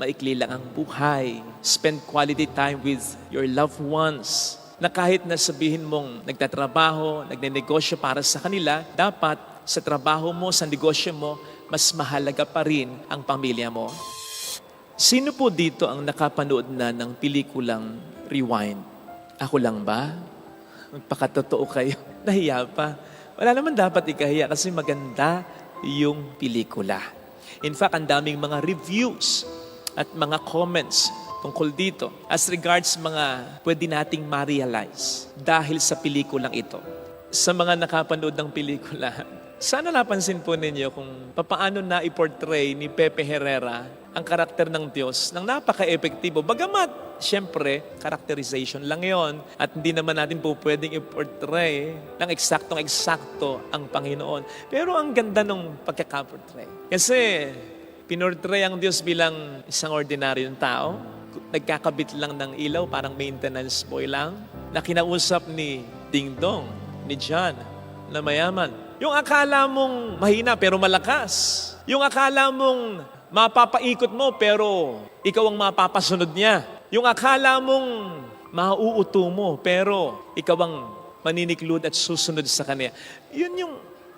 maikli lang ang buhay. Spend quality time with your loved ones. Na kahit na sabihin mong nagtatrabaho, nagnenegosyo para sa kanila, dapat sa trabaho mo, sa negosyo mo, mas mahalaga pa rin ang pamilya mo. Sino po dito ang nakapanood na ng pelikulang Rewind? Ako lang ba? Magpakatotoo kayo. Nahiya pa. Wala naman dapat ikahiya kasi maganda yung pelikula. In fact, ang daming mga reviews at mga comments tungkol dito as regards mga pwede nating ma-realize dahil sa pelikulang ito. Sa mga nakapanood ng pelikula, sana napansin po ninyo kung papaano na i-portray ni Pepe Herrera ang karakter ng Diyos ng napaka-epektibo. Bagamat, syempre, characterization lang yon at hindi naman natin po pwedeng i-portray ng eksaktong-eksakto ang Panginoon. Pero ang ganda ng pagkakaportray. Kasi, pinortray ang Diyos bilang isang ordinaryong tao, nagkakabit lang ng ilaw, parang maintenance boy lang, na kinausap ni Ding Dong, ni John, na mayaman. Yung akala mong mahina pero malakas. Yung akala mong mapapaikot mo pero ikaw ang mapapasunod niya. Yung akala mong mauuto mo pero ikaw ang maniniklod at susunod sa kanya. Yun yung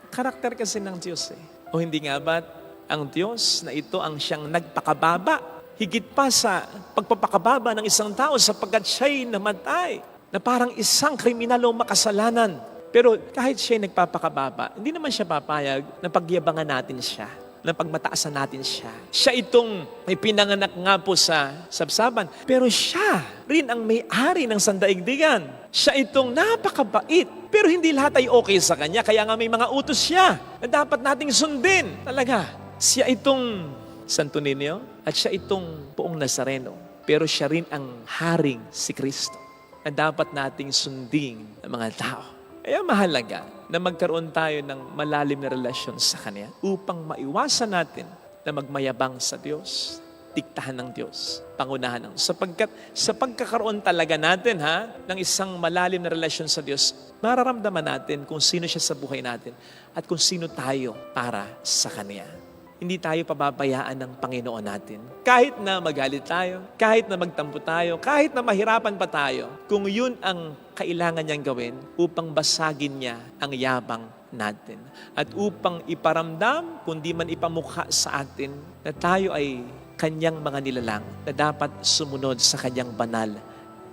karakter kasi ng Diyos eh. O hindi nga ba ang Diyos na ito ang siyang nagpakababa higit pa sa pagpapakababa ng isang tao sapagkat siya'y namatay na parang isang kriminal o makasalanan. Pero kahit siya'y nagpapakababa, hindi naman siya papayag na pagyabangan natin siya, na pagmataasan natin siya. Siya itong may pinanganak nga po sa sabsaban. Pero siya rin ang may-ari ng sandaigdigan. Siya itong napakabait. Pero hindi lahat ay okay sa kanya. Kaya nga may mga utos siya na dapat nating sundin. Talaga. Siya itong Santo Niño at siya itong buong Nazareno. Pero siya rin ang haring si Kristo na dapat nating sundin ng mga tao. Kaya mahalaga na magkaroon tayo ng malalim na relasyon sa Kanya upang maiwasan natin na magmayabang sa Diyos, diktahan ng Diyos, pangunahan ng sapagkat sa pagkakaroon talaga natin ha ng isang malalim na relasyon sa Diyos, mararamdaman natin kung sino siya sa buhay natin at kung sino tayo para sa Kanya hindi tayo pababayaan ng Panginoon natin. Kahit na magalit tayo, kahit na magtampo tayo, kahit na mahirapan pa tayo, kung yun ang kailangan niyang gawin upang basagin niya ang yabang natin. At upang iparamdam, kundi man ipamukha sa atin, na tayo ay kanyang mga nilalang na dapat sumunod sa kanyang banal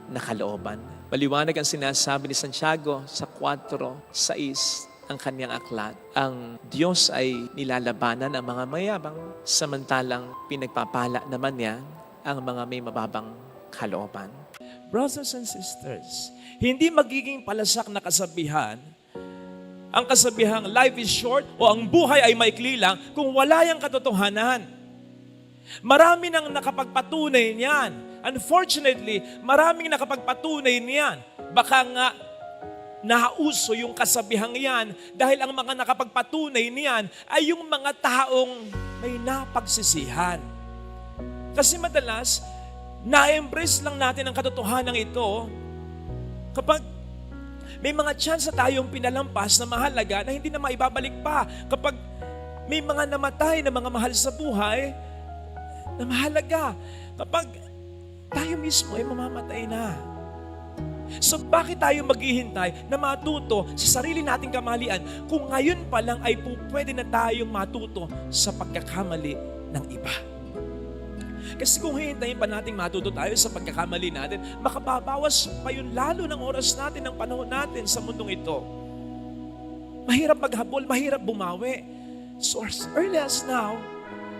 na kalooban. Maliwanag ang sinasabi ni Santiago sa 4.6 ang kanyang aklat. Ang Diyos ay nilalabanan ang mga mayabang, samantalang pinagpapala naman niya ang mga may mababang kalooban. Brothers and sisters, hindi magiging palasak na kasabihan ang kasabihang life is short o ang buhay ay maikli lang kung wala yung katotohanan. Marami nang nakapagpatunay niyan. Unfortunately, maraming nakapagpatunay niyan. Baka nga nauso yung kasabihang yan dahil ang mga nakapagpatunay niyan ay yung mga taong may napagsisihan. Kasi madalas, na-embrace lang natin ang katotohanan ito kapag may mga chance na tayong pinalampas na mahalaga na hindi na maibabalik pa. Kapag may mga namatay na mga mahal sa buhay na mahalaga. Kapag tayo mismo ay mamamatay na. So bakit tayo maghihintay na matuto sa sarili nating kamalian kung ngayon pa lang ay pwede na tayong matuto sa pagkakamali ng iba? Kasi kung hihintayin pa nating matuto tayo sa pagkakamali natin, makababawas pa yun lalo ng oras natin, ng panahon natin sa mundong ito. Mahirap maghabol, mahirap bumawi. So as early as now,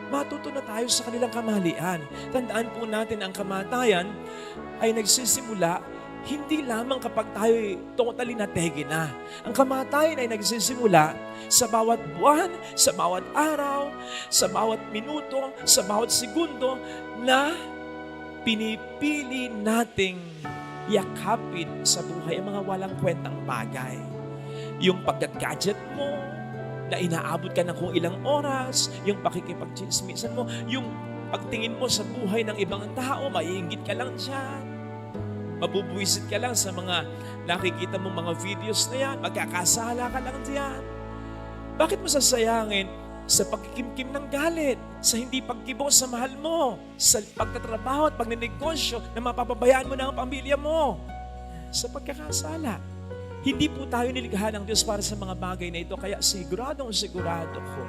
matuto na tayo sa kanilang kamalian. Tandaan po natin ang kamatayan ay nagsisimula hindi lamang kapag tayo totally nategi na. Ang kamatayan ay nagsisimula sa bawat buwan, sa bawat araw, sa bawat minuto, sa bawat segundo na pinipili nating yakapin sa buhay ang mga walang kwentang bagay. Yung pagkat-gadget mo, na inaabot ka ng kung ilang oras, yung pakikipag-chismisan mo, yung pagtingin mo sa buhay ng ibang tao, maiingit ka lang dyan. Mabubuisit ka lang sa mga nakikita mong mga videos na yan. Magkakasala ka lang diyan. Bakit mo sasayangin sa pagkikimkim ng galit, sa hindi pagkibo sa mahal mo, sa pagtatrabaho at pagninegosyo na mapapabayaan mo na ang pamilya mo, sa pagkakasala. Hindi po tayo niligha ng Diyos para sa mga bagay na ito, kaya siguradong sigurado ko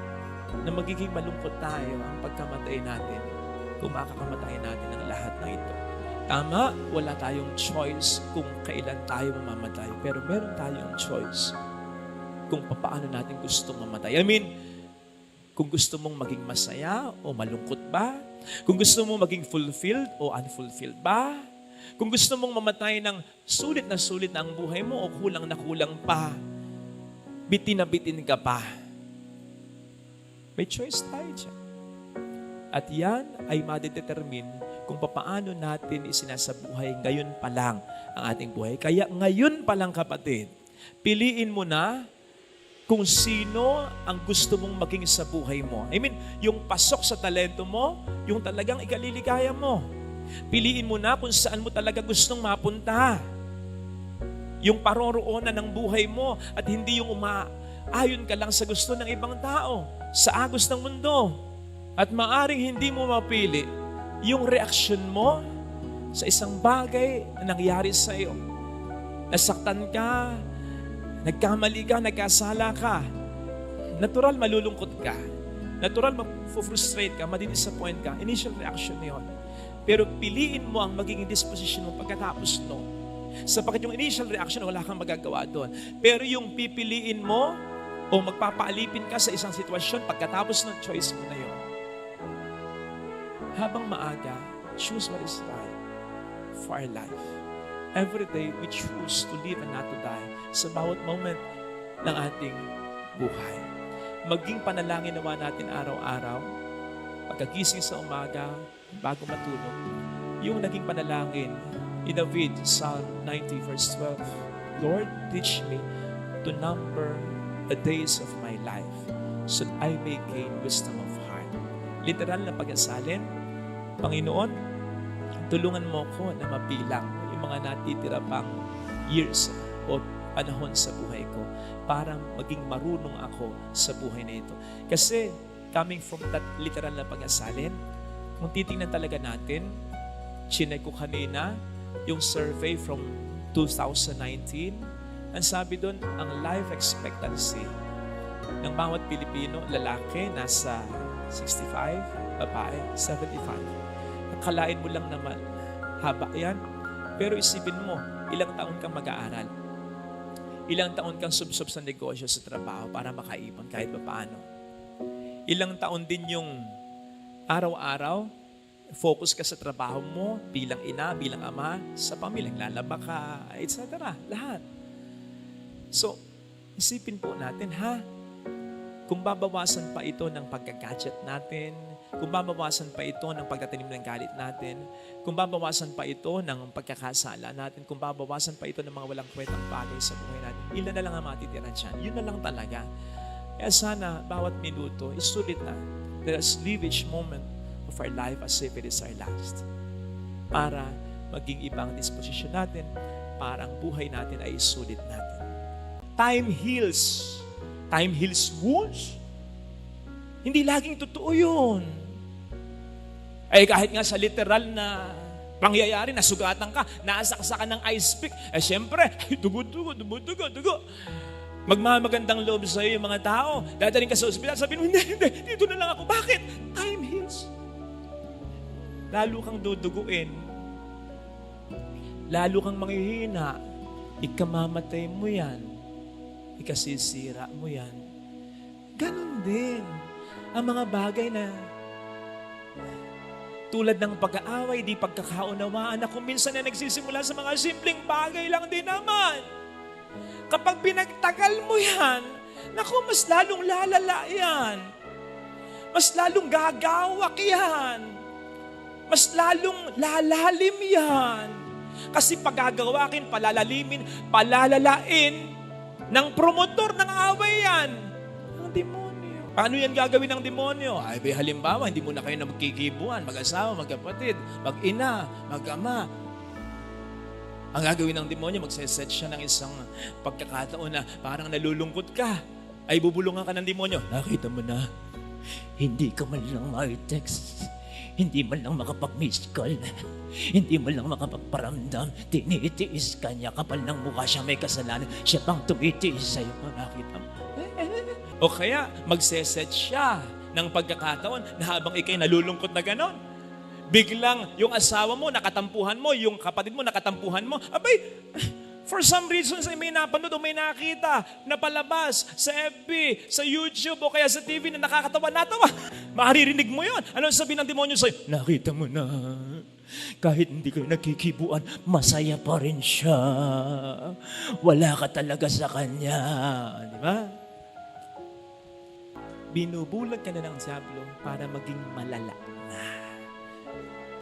na magiging malungkot tayo ang pagkamatay natin kung makakamatay natin ang lahat ng ito. Tama, wala tayong choice kung kailan tayo mamamatay, pero meron tayong choice kung paano natin gusto mamatay. I mean, kung gusto mong maging masaya o malungkot ba? Kung gusto mong maging fulfilled o unfulfilled ba? Kung gusto mong mamatay ng sulit na sulit na ang buhay mo o kulang na kulang pa, bitin na bitin ka pa. May choice tayo dyan. At yan ay madedetermine kung papaano natin isinasabuhay ngayon pa lang ang ating buhay. Kaya ngayon pa lang kapatid, piliin mo na kung sino ang gusto mong maging sa buhay mo. I mean, yung pasok sa talento mo, yung talagang ikaliligaya mo. Piliin mo na kung saan mo talaga gustong mapunta. Yung paroroonan ng buhay mo at hindi yung umaayon ka lang sa gusto ng ibang tao, sa agos ng mundo. At maaring hindi mo mapili yung reaksyon mo sa isang bagay na nangyari sa iyo. Nasaktan ka, nagkamali ka, nagkasala ka. Natural malulungkot ka. Natural ma-frustrate ka, madidisappoint ka. Initial reaction na yun. Pero piliin mo ang magiging disposition mo pagkatapos no. Sapagkat yung initial reaction, wala kang magagawa doon. Pero yung pipiliin mo o magpapaalipin ka sa isang sitwasyon pagkatapos ng choice mo na yun. Habang maaga, choose what is right for our life. Every day, we choose to live and not to die sa bawat moment ng ating buhay. Maging panalangin naman natin araw-araw, pagkagising sa umaga, bago matulog, yung naging panalangin ni David, Psalm 90 verse 12, Lord, teach me to number the days of my life so that I may gain wisdom of heart. Literal na pag-asalin, Panginoon, tulungan mo ko na mabilang yung mga natitira pang years o panahon sa buhay ko para maging marunong ako sa buhay na ito. Kasi coming from that literal na pag-asalin, kung titingnan talaga natin, chinek ko kanina yung survey from 2019, ang sabi doon, ang life expectancy ng bawat Pilipino, lalaki, nasa 65, babae, 75. Akalain mo lang naman, haba yan. Pero isipin mo, ilang taon kang mag-aaral. Ilang taon kang subsob sa negosyo, sa trabaho para makaipon kahit pa paano. Ilang taon din yung araw-araw, focus ka sa trabaho mo bilang ina, bilang ama, sa pamilyang lalaba ka, etc. Lahat. So, isipin po natin ha, kung babawasan pa ito ng pagka-gadget natin, kung babawasan pa ito ng pagtatanim ng galit natin, kung babawasan pa ito ng pagkakasala natin, kung babawasan pa ito ng mga walang kwentang bagay sa buhay natin, ilan na lang ang matitira dyan. Yun na lang talaga. Kaya sana, bawat minuto, isulit na. Let us live each moment of our life as if it is our last. Para maging ibang disposisyon natin, para ang buhay natin ay isulit natin. Time heals. Time heals wounds. Hindi laging totoo yun. Ay kahit nga sa literal na pangyayari, nasugatan ka, naasaksa ka ng ice pick, eh syempre, dugo, dugo, dugo, dugo, dugo. Magmamagandang loob sa iyo yung mga tao. Dadaling ka sa ospital, sabihin mo, hindi, hindi, dito na lang ako. Bakit? Time heals. Lalo kang duduguin. Lalo kang manghihina. Ikamamatay mo yan. Ikasisira mo yan. Ganon din. Ang mga bagay na tulad ng pag-aaway, di pagkakaunawaan na kung minsan na nagsisimula sa mga simpleng bagay lang din naman. Kapag pinagtagal mo yan, naku, mas lalong lalala yan. Mas lalong gagawak yan. Mas lalong lalalim yan. Kasi pagagawakin, palalalimin, palalalain ng promotor ng away yan. Ang demonyo. Paano yan gagawin ng demonyo? Ay, bay, halimbawa, hindi mo na kayo na magkikibuan, mag-asawa, magkapatid, mag-ina, mag-ama. Ang gagawin ng demonyo, magseset siya ng isang pagkakataon na parang nalulungkot ka. Ay bubulungan ka ng demonyo. Nakita mo na, Hindi ka man lang ma-text. Hindi man lang makapag-miss call. Hindi man lang makapagparamdam. Tinitiis ka niya. Kapal ng mukha siya may kasalanan. Siya pang tumitiis sa'yo. Nakita mo. O kaya, magseset siya ng pagkakataon na habang ikay nalulungkot na ganon. Biglang yung asawa mo, nakatampuhan mo, yung kapatid mo, nakatampuhan mo. Abay, for some reasons ay may napanood o may nakita na palabas sa FB, sa YouTube o kaya sa TV na nakakatawa, natawa. Makaririnig mo yon. Ano sabihin ng demonyo sa'yo? Nakita mo na. Kahit hindi kayo nagkikibuan, masaya pa rin siya. Wala ka talaga sa kanya. Di ba? Binubulag ka na ng Diablo para maging malala na.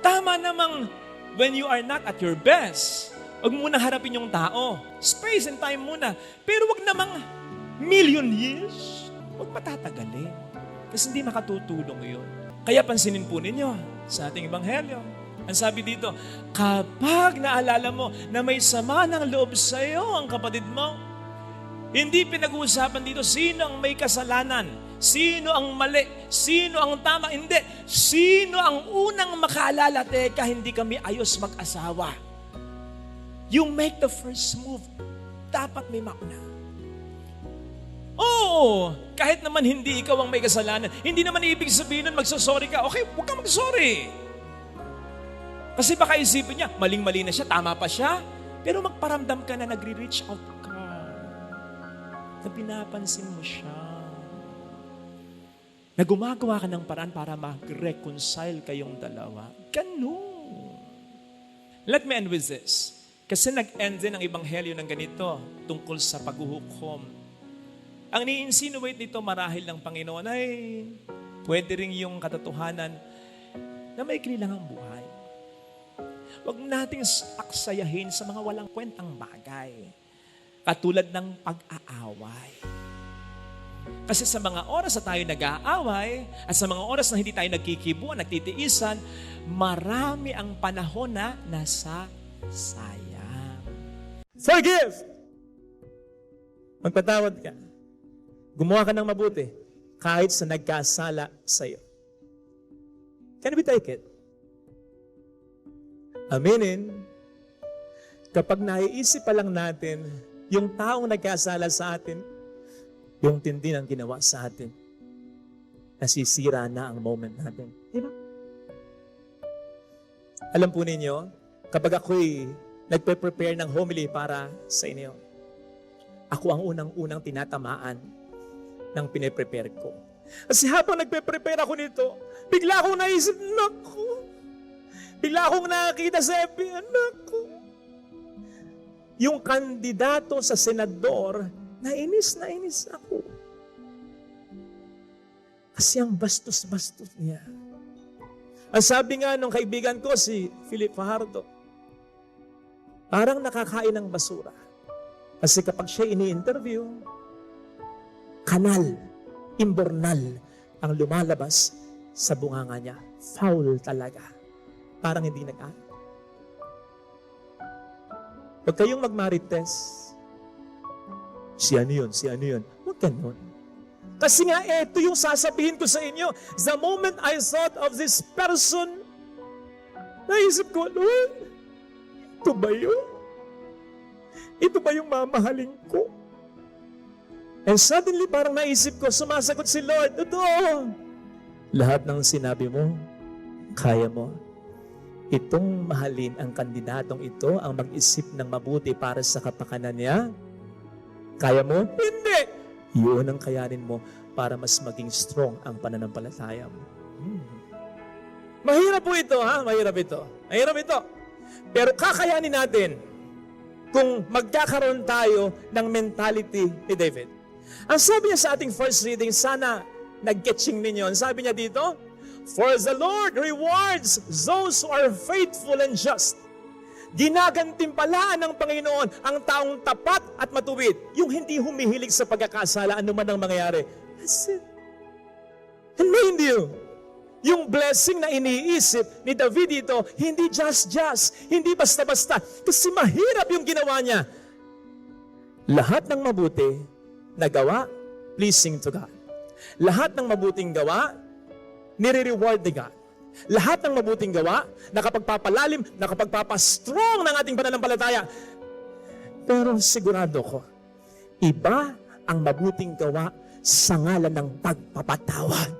Tama namang when you are not at your best, wag mo muna harapin yung tao. Space and time muna. Pero wag namang million years. Wag patatagalin. Kasi hindi makatutulong yun. Kaya pansinin po ninyo sa ating ebanghelyo. Ang sabi dito, kapag naalala mo na may sama ng loob sa iyo ang kapatid mo, hindi pinag-uusapan dito sino ang may kasalanan, sino ang mali, sino ang tama. Hindi. Sino ang unang makaalala, teka, hindi kami ayos mag-asawa. You make the first move. Dapat may mauna. Oo, kahit naman hindi ikaw ang may kasalanan, hindi naman ibig sabihin nun magsasorry ka. Okay, huwag ka magsorry. Kasi baka isipin niya, maling-mali na siya, tama pa siya. Pero magparamdam ka na nagre-reach out ka na pinapansin mo siya. Na gumagawa ka ng paraan para mag-reconcile kayong dalawa. Ganun. Let me end with this. Kasi nag-end din ang ebanghelyo ng ganito tungkol sa paghuhukom. Ang ni-insinuate dito marahil ng Panginoon ay pwede rin yung katotohanan na may kinilangang buhay. Huwag nating aksayahin sa mga walang kwentang bagay. Katulad ng pag-aaway. Kasi sa mga oras na tayo nag-aaway at sa mga oras na hindi tayo nagkikibuan, nagtitiisan, marami ang panahon na nasa sayang. Forgive! Magpatawad ka. Gumawa ka ng mabuti kahit sa nagkasala sa iyo. Can we take it? Aminin, kapag naiisip pa lang natin yung taong nagkasala sa atin, yung tindi ng ginawa sa atin, nasisira na ang moment natin. Di ba? Alam po ninyo, kapag ako'y nagpe-prepare ng homily para sa inyo, ako ang unang-unang tinatamaan ng pine-prepare ko. Kasi habang nagpe-prepare ako nito, bigla akong naisip, naku, bigla akong nakakita sa FB, naku, yung kandidato sa senador, nainis na inis ako. Kasi ang bastos-bastos niya. Ang sabi nga nung kaibigan ko, si Philip Fajardo, parang nakakain ng basura. Kasi kapag siya ini-interview, kanal, imbornal ang lumalabas sa bunganga niya. Foul talaga. Parang hindi nag Huwag kayong magmarites. Si ano yun, si ano yun. Huwag ganun. Kasi nga, eto yung sasabihin ko sa inyo. The moment I thought of this person, naisip ko, Lord, ito ba yun? Ito ba yung mamahalin ko? And suddenly, parang naisip ko, sumasagot si Lord, Totoo. Lahat ng sinabi mo, kaya mo. Itong mahalin ang kandidatong ito ang mag-isip ng mabuti para sa kapakanan niya? Kaya mo? Hindi! Yun ang kayanin mo para mas maging strong ang pananampalataya mo. Hmm. Mahirap po ito, ha? Mahirap ito. Mahirap ito. Pero kakayanin natin kung magkakaroon tayo ng mentality ni David. Ang sabi niya sa ating first reading, sana nag-getching ninyo. Ang sabi niya dito, For the Lord rewards those who are faithful and just. Ginagantimpalaan ng Panginoon ang taong tapat at matuwid. Yung hindi humihilig sa pagkakasala, ano man ang mangyayari. That's it. And mind you, yung blessing na iniisip ni David dito, hindi just-just, hindi basta-basta. Kasi mahirap yung ginawa niya. Lahat ng mabuti, nagawa, pleasing to God. Lahat ng mabuting gawa, nire-reward ni God. Lahat ng mabuting gawa, nakapagpapalalim, nakapagpapastrong ng ating pananampalataya. Pero sigurado ko, iba ang mabuting gawa sa ngalan ng pagpapatawad.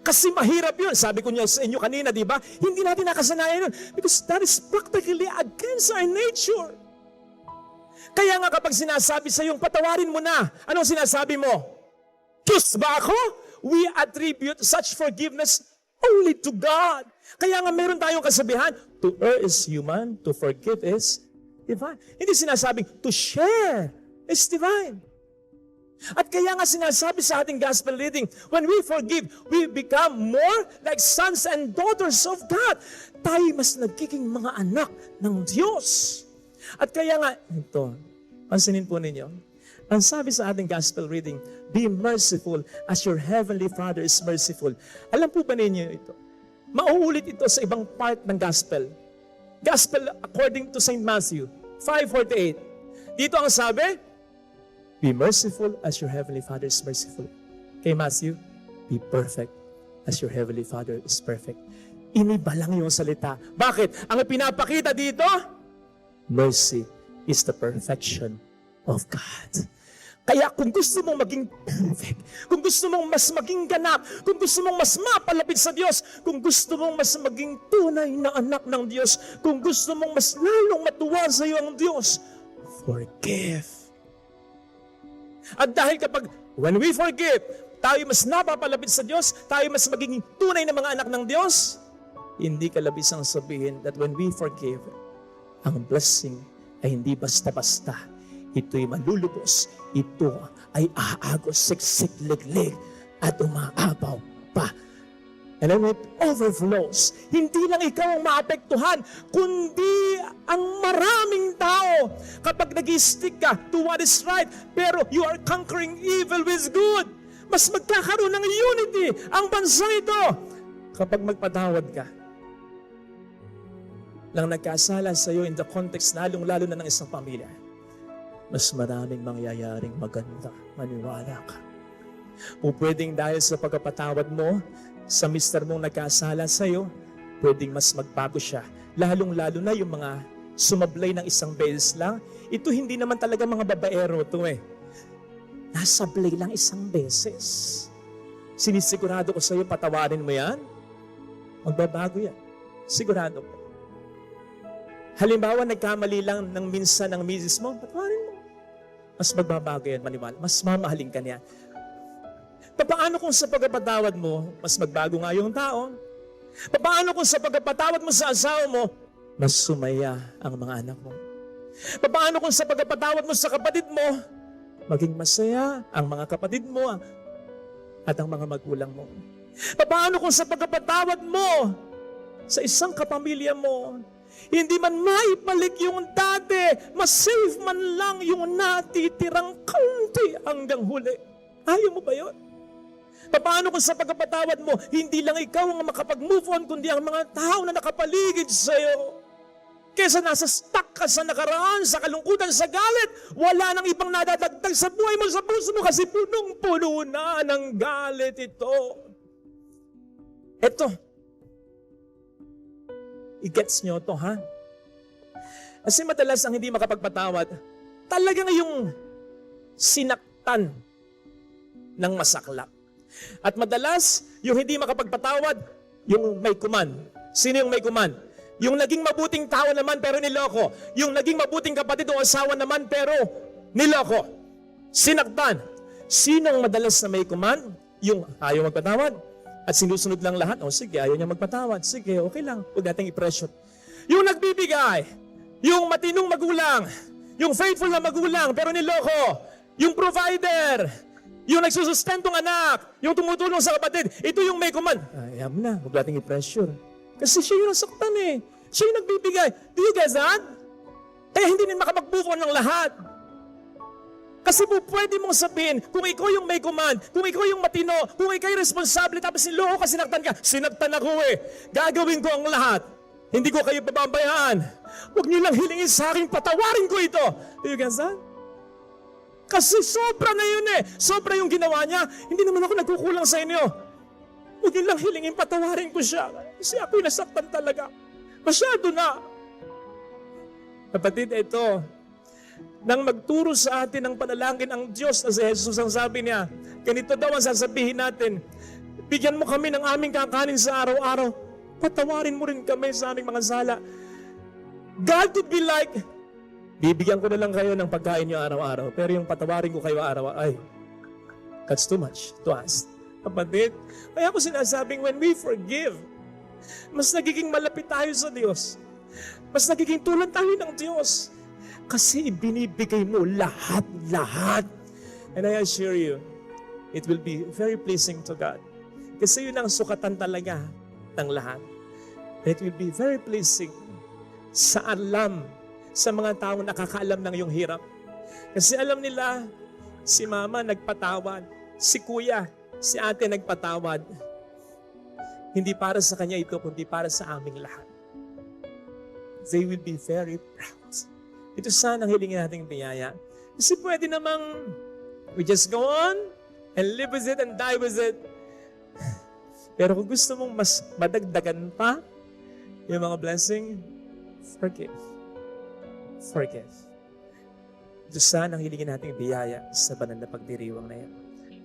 Kasi mahirap yun. Sabi ko niya sa inyo kanina, di ba? Hindi natin nakasanayan yun. Because that is practically against our nature. Kaya nga kapag sinasabi sa yung patawarin mo na, anong sinasabi mo? Diyos ba ako? We attribute such forgiveness only to God. Kaya nga meron tayong kasabihan, to err is human, to forgive is divine. Hindi sinasabing to share is divine. At kaya nga sinasabi sa ating gospel reading, when we forgive, we become more like sons and daughters of God. Tayo mas nagiging mga anak ng Diyos. At kaya nga, ito, pansinin po ninyo, ang sabi sa ating gospel reading, be merciful as your heavenly Father is merciful. Alam po ba ninyo ito? Mauulit ito sa ibang part ng gospel. Gospel according to St. Matthew 5.48. Dito ang sabi, Be merciful as your heavenly Father is merciful. Kay Matthew, be perfect as your heavenly Father is perfect. Iniba lang yung salita. Bakit? Ang pinapakita dito, mercy is the perfection of God. Kaya kung gusto mong maging perfect, kung gusto mong mas maging ganap, kung gusto mong mas mapalapit sa Diyos, kung gusto mong mas maging tunay na anak ng Diyos, kung gusto mong mas lalong matuwa sa iyo ang Diyos, forgive. At dahil kapag when we forgive, tayo mas napapalapit sa Diyos, tayo mas magiging tunay na mga anak ng Diyos, hindi kalabisang sabihin that when we forgive, ang blessing ay hindi basta-basta. Ito'y malulubos. Ito ay aagos, siksik, liglig, at umaabaw pa. And then it overflows. Hindi lang ikaw ang maapektuhan, kundi ang maraming tao. Kapag nag-stick ka to what is right, pero you are conquering evil with good. Mas magkakaroon ng unity ang bansa ito. Kapag magpatawad ka, lang nagkasala sa iyo in the context lalong-lalo na ng isang pamilya, mas maraming mangyayaring maganda. Maniwala ka. O pwedeng dahil sa pagkapatawad mo, sa mister mong nagkasala sa iyo, pwedeng mas magbago siya. Lalong-lalo na yung mga sumablay ng isang beses lang. Ito hindi naman talaga mga babaero to eh. Nasablay lang isang beses. Sinisigurado ko sa iyo, patawarin mo yan. Magbabago yan. Sigurado ko. Halimbawa, nagkamali lang ng minsan ng misis mo, patawarin. Mas magbabago yan, maniwala. Mas mamahalin ka niya. Paano kung sa pagkapatawad mo, mas magbago nga yung tao? Paano kung sa pagkapatawad mo sa asawa mo, mas sumaya ang mga anak mo? Paano kung sa pagkapatawad mo sa kapatid mo, maging masaya ang mga kapatid mo at ang mga magulang mo? Paano kung sa pagkapatawad mo sa isang kapamilya mo, hindi man maipalik yung dati, mas-save man lang yung natitirang kaunti hanggang huli. Ayaw mo ba yun? Paano kung sa pagkapatawad mo, hindi lang ikaw ang makapag-move on, kundi ang mga tao na nakapaligid sa iyo. Kesa nasa stuck ka sa nakaraan, sa kalungkutan, sa galit, wala nang ibang nadadagdag sa buhay mo, sa puso mo, kasi punong-puno na ng galit ito. Ito, i-gets nyo to, ha? Kasi madalas ang hindi makapagpatawad, talagang yung sinaktan ng masaklap. At madalas, yung hindi makapagpatawad, yung may kuman. Sino yung may kuman? Yung naging mabuting tao naman pero niloko. Yung naging mabuting kapatid o asawa naman pero niloko. Sinaktan. Sino ang madalas na may kuman? Yung ayaw magpatawad. At sinusunod lang lahat. O sige, ayaw niya magpatawad. Sige, okay lang. Huwag nating i-pressure. Yung nagbibigay. Yung matinong magulang. Yung faithful na magulang pero niloko. Yung provider. Yung nagsusustentong anak, yung tumutulong sa kapatid, ito yung may command. Ayaw mo na, huwag nating i-pressure. Kasi siya yung nasaktan eh. Siya yung nagbibigay. Do you guys that? Kaya hindi din makapag-move on ng lahat. Kasi po pwede mong sabihin, kung ikaw yung may command, kung ikaw yung matino, kung ikaw yung responsable, tapos niloko ka, sinaktan ka, sinaktan ako eh. Gagawin ko ang lahat. Hindi ko kayo pababayaan. Huwag niyo lang hilingin sa akin, patawarin ko ito. Do you guys that? Kasi sobra na yun eh. Sobra yung ginawa niya. Hindi naman ako nagkukulang sa inyo. Huwag niyo lang hilingin patawarin ko siya. Kasi ako'y nasaktan talaga. Masyado na. Kapatid, ito, nang magturo sa atin ng panalangin ang Diyos na si Jesus ang sabi niya, ganito daw ang sasabihin natin, bigyan mo kami ng aming kakanin sa araw-araw, patawarin mo rin kami sa aming mga sala. God would be like, bibigyan ko na lang kayo ng pagkain niyo araw-araw, pero yung patawarin ko kayo araw ay, that's too much to ask. Kapatid, kaya ko sinasabing when we forgive, mas nagiging malapit tayo sa Diyos. Mas nagiging tulad tayo ng Diyos. Kasi ibinibigay mo lahat-lahat. And I assure you, it will be very pleasing to God. Kasi yun ang sukatan talaga ng lahat. It will be very pleasing sa alam, sa mga taong nakakaalam ng iyong hirap. Kasi alam nila, si mama nagpatawad, si kuya, si ate nagpatawad. Hindi para sa kanya ito, kundi para sa aming lahat. They will be very proud. Ito sana ang hilingin nating biyaya. Kasi pwede namang we just go on and live with it and die with it. Pero kung gusto mong mas madagdagan pa yung mga blessing, forgive. Forgive. Ito sana ang hilingin nating biyaya sa banal na pagdiriwang na yan.